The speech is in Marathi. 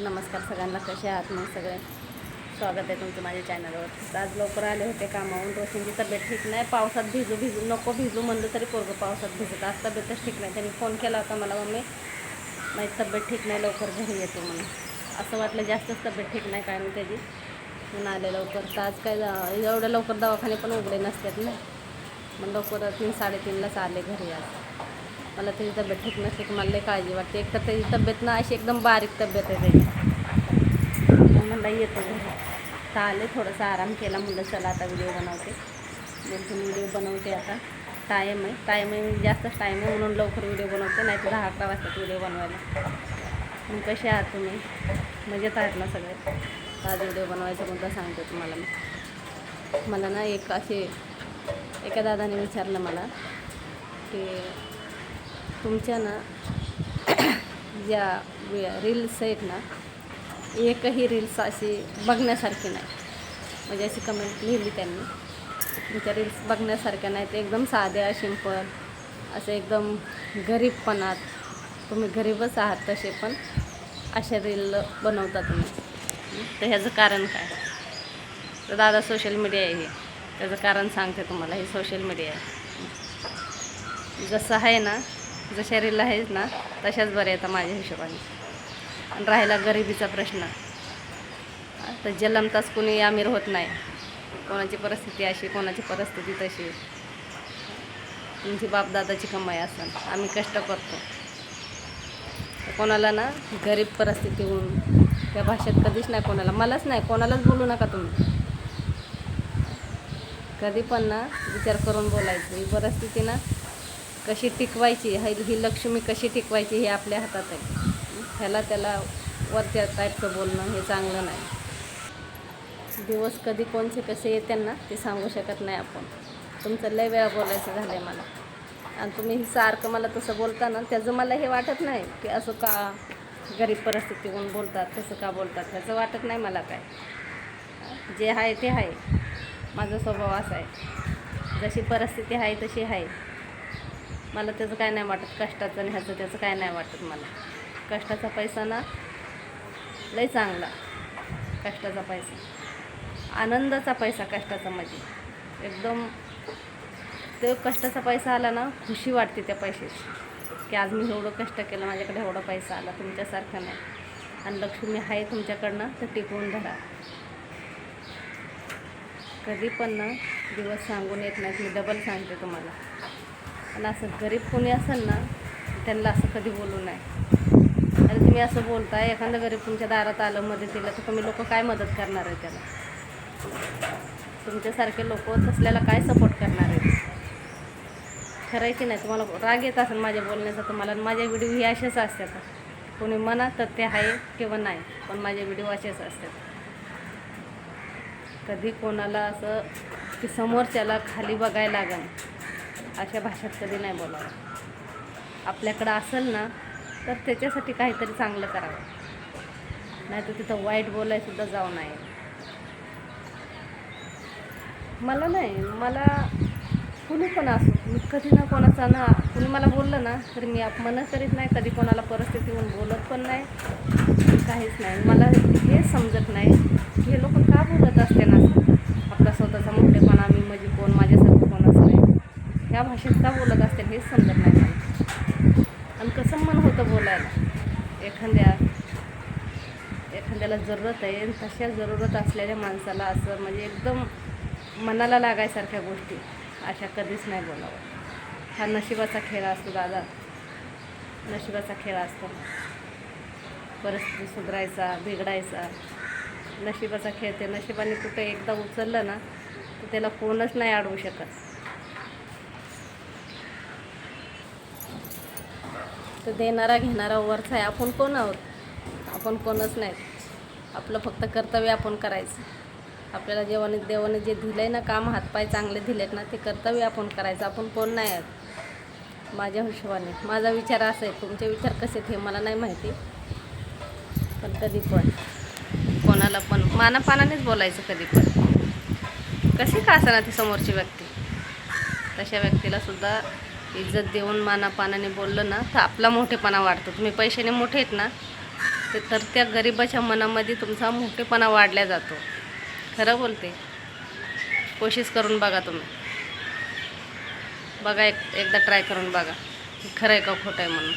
नमस्कार सगळ्यांना कसे आहात मग सगळे? स्वागत आहे तुमचं माझ्या चॅनलवर. तर आज लवकर आले होते कामावून रोशनची तब्येत ठीक नाही. पावसात भिजू भिजू नको भिजू म्हणलं तरी पोरगं पावसात भिजत. आज तब्येतच ठीक नाही. त्यांनी फोन केला होता मला मम्मी माझी तब्येत ठीक नाही लवकर घरी येतो म्हणून. असं वाटलं जास्तच तब्येत ठीक नाही काय मग त्याची म्हणून आले लवकर. तर आज काय एवढ्या लवकर दवाखाने पण उघडे नसतात ना. मग लवकर तीन साडेतीनलाच आले घरी आज. मला त्याची तब्येत ठीक नसते की मला काळजी वाटते. एक तर त्याची तब्येत ना अशी एकदम बारीक तब्येत आहे त्याची. म्हणलं येतो घरी. तर आले थोडंसं आराम केला. म्हणलं चला आता व्हिडिओ बनवते. दोन तीन व्हिडिओ बनवते आता. टाईम आहे. टाईम आहे म्हणजे जास्तच टाईम आहे म्हणून लवकर व्हिडिओ बनवते नाही तर दहा अकरा वाजता व्हिडिओ बनवायला. मग कसे आहात तुम्ही? मजेत आहेत ना सगळे? आज व्हिडिओ बनवायचा मुद्दा सांगते तुम्हाला मी. मला ना एक असे एका दादाने विचारलं मला की तुमच्या ना ज्या रील्स आहेत ना एकही रील्स अशी बघण्यासारखी नाही. म्हणजे अशी कमेंट लिहिली त्यांनी. तुमच्या रील्स बघण्यासारख्या नाहीत. एकदम साध्या सिंपल असं एकदम गरीबपणात. तुम्ही गरीबच आहात तसे पण अशा रील बनवता तुम्ही. तर ह्याचं कारण काय? तर दादा सोशल मीडिया आहे हे. त्याचं कारण सांगते तुम्हाला. हे सोशल मीडिया आहे. जसं आहे ना जशा रील आहेत ना तशाच बऱ्या येतात माझ्या हिशोबाने. आणि राहिला गरिबीचा प्रश्न. तर जन्मताच कोणी आमिर होत नाही. कोणाची परिस्थिती अशी कोणाची परिस्थिती तशी. तुमची बापदादाची कमाई असेल आम्ही कष्ट करतो. कोणाला ना गरीब परिस्थिती होऊन त्या भाषेत कधीच नाही कोणाला मलाच नाही कोणालाच बोलू नका तुम्ही. कधी पण ना विचार करून बोलायचं. ही परिस्थिती ना कशी टिकवायची ही ही लक्ष्मी कशी टिकवायची हे आपल्या हातात आहे. ह्याला त्याला वरच्या टाईपचं बोलणं हे चांगलं नाही. दिवस कधी कोणचे कसे येते ना ते सांगू शकत नाही आपण. तुमचं लय वेळा बोलायचं झालं आहे मला. आणि तुम्ही सारखं मला तसं बोलता ना त्याचं मला हे वाटत नाही की असं का गरीब परिस्थितीहून बोलतात तसं का बोलतात त्याचं वाटत नाही मला काय. जे आहे ते आहे. माझा स्वभाव असा आहे. जशी परिस्थिती आहे तशी आहे. मला त्याचं काय नाही वाटत कष्टाचं आणि ह्याचं त्याचं काय नाही वाटत मला. कष्टाचा पैसा ना लय चांगला. कष्टाचा पैसा. आनंदाचा पैसा कष्टाचा म्हणजे. एकदम ते कष्टाचा पैसा आला ना खुशी वाटते त्या पैशाची. की आज मी एवढं कष्ट केलं माझ्याकडे एवढा पैसा आला तुमच्यासारखं नाही. आणि लक्ष्मी आहे तुमच्याकडनं तर टिकवून धरा. कधी पण ना दिवस सांगून येत नाहीत मी डबल सांगते तुम्हाला. आणि असं गरीब कोणी असेल ना त्यांना असं कधी बोलू नये. आणि तुम्ही असं बोलताय एखादं गरीब तुमच्या दारात आलं मदतीला तर तुम्ही लोक काय मदत करणार आहे त्याला? तुमच्यासारखे लोक तसल्याला काय सपोर्ट करणार आहेत? की नाही? तुम्हाला राग येत असेल माझ्या बोलण्याचा तुम्हाला माझ्या व्हिडिओ ही असेच असतात. कोणी म्हणा तर ते आहे किंवा नाही पण माझे व्हिडिओ असेच असतात. कधी कोणाला असं की समोरच्याला खाली बघायला लागेल. अशा भाषेत कधी नाही बोलावं. आपल्याकडं असेल ना तर त्याच्यासाठी काहीतरी चांगलं करावं. नाही तर तिथं वाईट बोलायसुद्धा जाऊ नये. मला नाही मला कुणी पण असो मी कधी ना कोणाचा ना कुणी मला बोललं ना तर मी अपमानच करीत नाही कधी कोणाला परिस्थितीहून बोलत पण नाही काहीच नाही. मला हे समजत नाही की हे लोक का बोलत असते ना? आपला स्वतःचा मोठे मी म्हणजे कोण माझ्यासारखं कोण असं नाही ह्या भाषेत का बोलत असते हेच समजत नाही मला. आणि कसं मन होतं बोलायला? एखाद्या एखाद्याला जरूरत आहे तशा जरूरत असलेल्या माणसाला असं म्हणजे एकदम मनाला लागायसारख्या गोष्टी अशा कधीच नाही बोलावं. हा नशिबाचा खेळ असतो दादा. नशिबाचा खेळ असतो. परिस्थिती सुधारायचा बिघडायचा. नशिबाचा खेळ ते नशिबाने कुठे एकदा उचललं ना तर त्याला कोणच नाही अडवू शकत. तर देणारा घेणारा वरचा आहे. आपण कोण आहोत? आपण कोणच नाही. आपलं फक्त कर्तव्य आपण करायचं. आपल्याला जेव्हा देवाने जे दिलं आहे ना काम हातपाय चांगले दिलेत ना ते कर्तव्य आपण करायचं. आपण कोण नाही आहोत? माझ्या हिशोबाने. माझा विचार असा आहे. तुमचे विचार कसे ते मला नाही माहिती. पण कधी पण. कोणाला पण. मानापानानेच बोलायचं कधी पण. कशी का असणार ती समोरची व्यक्ती? तशा व्यक्तीला सुद्धा इज्जत देऊन मानापानाने बोललं ना तर आपला मोठेपणा वाढतो. तुम्ही पैशाने मोठे आहेत ना ते तर त्या गरिबाच्या मनामध्ये तुमचा मोठेपणा वाढल्या जातो. खरं बोलते. कोशिश करून बघा तुम्ही. बघा एक एकदा ट्राय करून बघा. खरं आहे का खोटं आहे म्हणून.